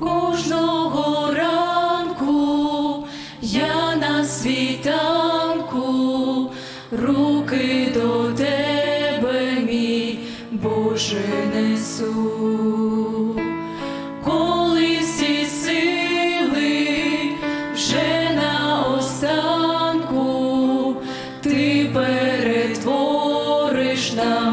кожного ранку я на світанку, руки до тебе, мій Боже, несу. Ти перетвориш на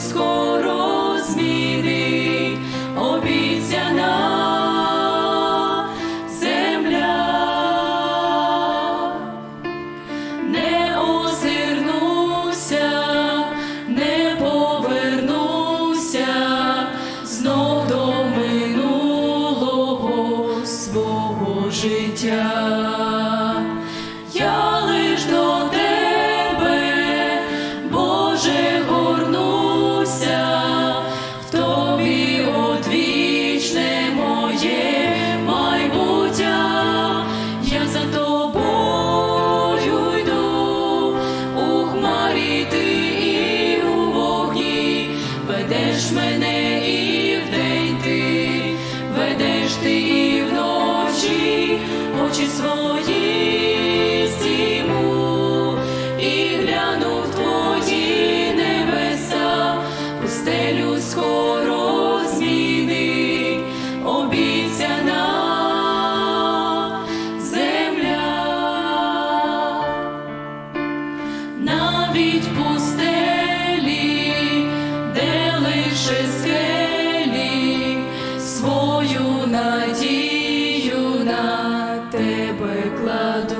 скоро зміни обіцяна земля, не озирнуся, не повернуся. Знов до свого життя. пекла.